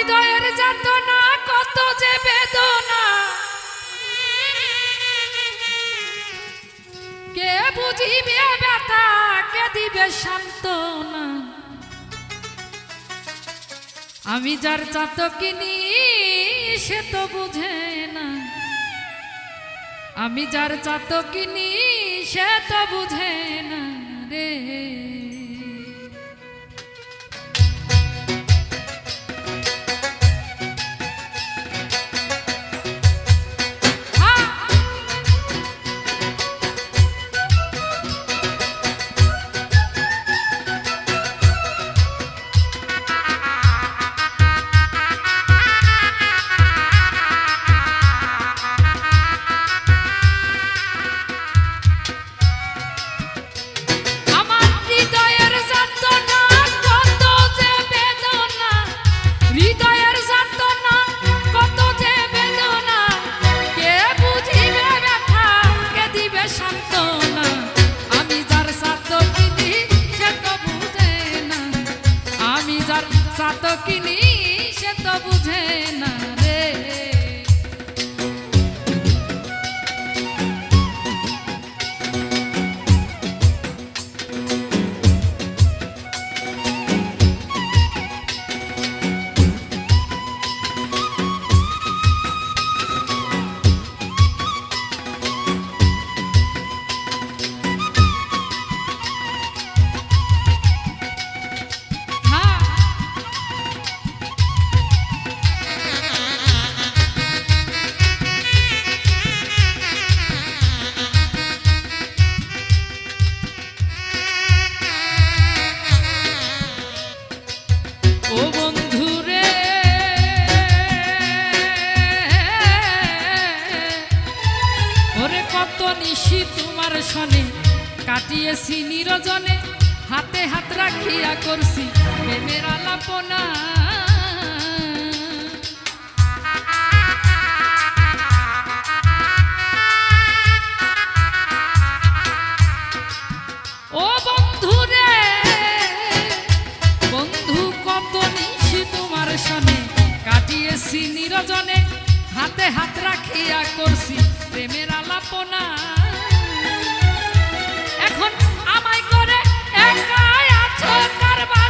হৃদয়ের যাতনা, কত যে বেদনা। কে বুঝিবে ব্যথা, কে দিবে সান্ত্বনা। আমি যার চাতকিনি, সে তো বুঝে না। আমি যার চাতকিনি, সে তো বুঝে না রে। যার সাথ কিনি সে তো বুঝে না। সনে কাটিয়েছি নিরজনে, হাতে হাত রাখিয়া করছি প্রেমের আলাপনা। ও বন্ধু রে বন্ধু কত তোমার কাটিয়েছি নিরজনে, হাতে হাত রাখিয়া করছি প্রেমের আলাপনা।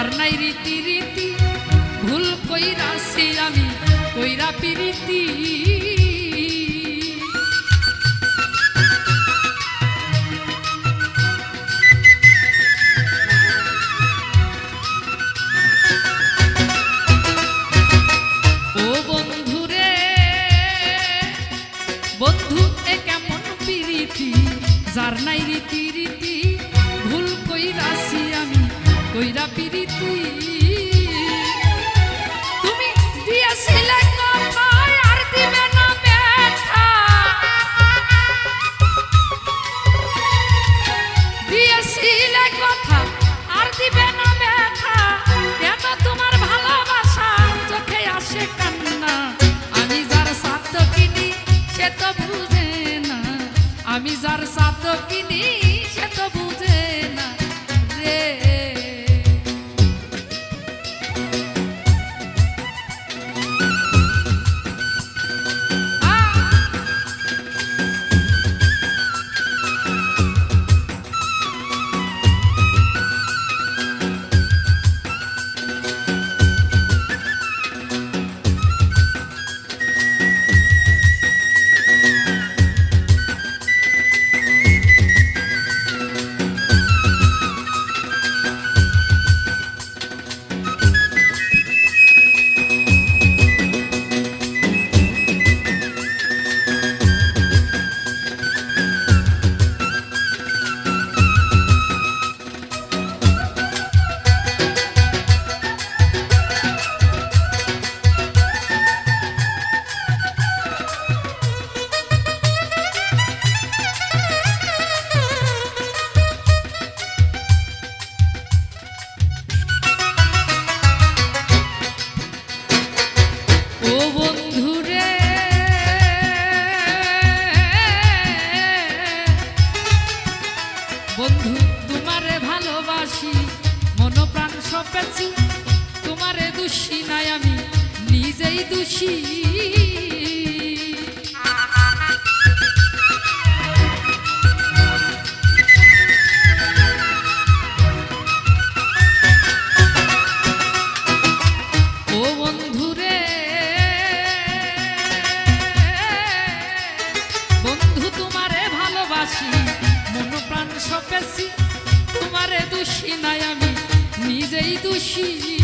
যার নাই রীতি রীতি, ভুল কইরাছি আমি কইরা পিরিতি। যার নাই রীতি রীতি, ভুল কইরাছি কইরা পিরিতি। তুমি দিয়েছিলে কথা আর দিবে না ব্যথা। দিয়েছিলে আর দিবে না ব্যথা। কেন তোমার ভালোবাসা চোখে আসে কান্না? আমি যার সাথ কিনি, সে তো বুঝে না। আমি যার সাথ কিনি বন্ধু তোমারে ভালোবাসি মন প্রাণ সপেছি। তোমারে দোষী নাই আমি নিজেই দোষী। নাই আমি নিজেই দোষী।